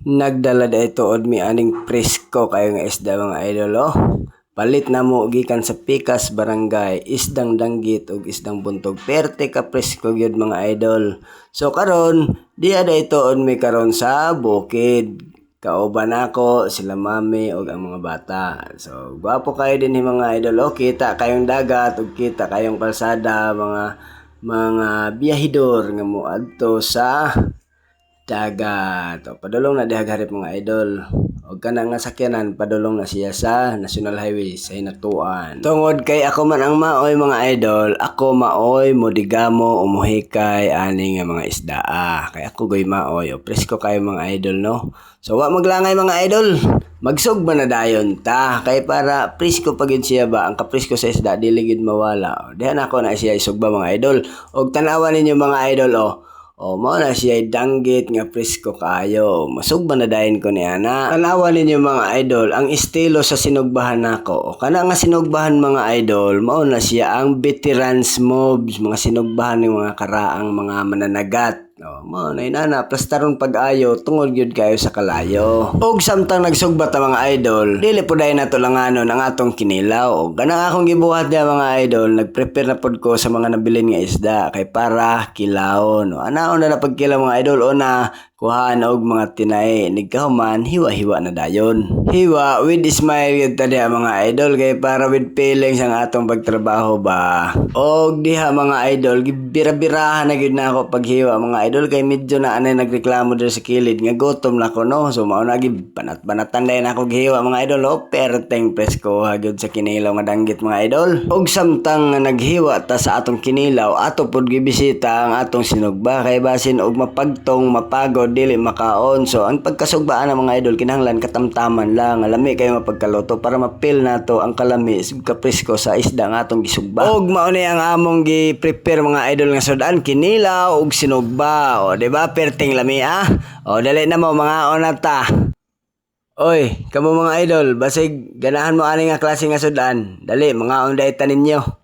Nagdala da ito od mi aning presko kayo nga isda mga idol oh. Palit na mo gikan sa Pikas Barangay, isdang danggit ug isdang buntog. Perte ka presko gyud mga idol. So karon, di ada ito od mi karon sa bukid. Kauban ako, sila mami ug ang mga bata. So gwapo kayo din ni mga idol. Oh, kita kayong dagat ug kita kayong kalsada mga mga biyahidor nga moadto sa dagat. O, padulong na diha garip mga idol. O kana nga sakyanan, padulong na siya sa National Highway sa Hinatuan. Tungod kay ako man ang maoy mga idol, ako maoy modigamo umuhikay ani nga mga isda. Ah, kay ako goy maoy o presko kay mga idol no. So wa maglangay mga idol. Magsug ba na dayon ta kay para presko pa gyud siya ba ang kapresko sa isda dili gid mawala. O, Diha na ako na siya isugba mga idol. Og tanawan ninyo mga idol oh. O, mo na siya danggit nga presko kayo. Masugba na dahin ko ni ana. Tanawa ninyo mga idol, ang estilo sa sinugbahan nako. O, kana nga sinugbahan mga idol, mao na siya ang veterans mobs, mga sinugbahan ng mga karaang mga mananagat. Mo na inana, plastaron pag-ayo, tungod gyud kayo sa kalayo. Og samtang nagsugbat ang mga idol, dili po dahil nato lang ano ng atong kinilaw. Ganang akong gibuhat niya mga idol, nag-prepare na pod ko sa mga nabilin nga isda, kay para kilawon. O, anaon na na pagkilaw mga idol, o na, kuhaan og mga tinay nigkahuman hiwa-hiwa na dayon. Hiwa with smile gyud ta diha mga idol kay para with feelings ang atong pagtrabaho ba? Og diha mga idol gibira-birahan na gyud na ako pag hiwa mga idol kay medyo na anay nagreklamo diri sa kilid nga gutom na ko no? So mao na gid banat-banatan dayon ako gihiwa mga idol o perteng presko gyud sa kinilaw nga danggit mga idol. Og samtang nga naghiwa ta sa atong kinilaw ato pod gibisita ang atong sinugba kay basin og mapagtong mapagod dili makaon. So ang pagkasugbaan ng mga idol kinahanglan katamtaman lang. Alami kayo mapagkaluto para mapil nato ang kalami kapresko sa isda nga atong gisugba. Og mao ang among gi-prepare mga idol nga sudan kinilaw ug sinugba. O di ba? Perting lami ah. O dali na mo mga onata. Oy, kamo mga idol, basig ganahan mo ani nga klase nga sudan. Dali, mga onday tanin ninyo.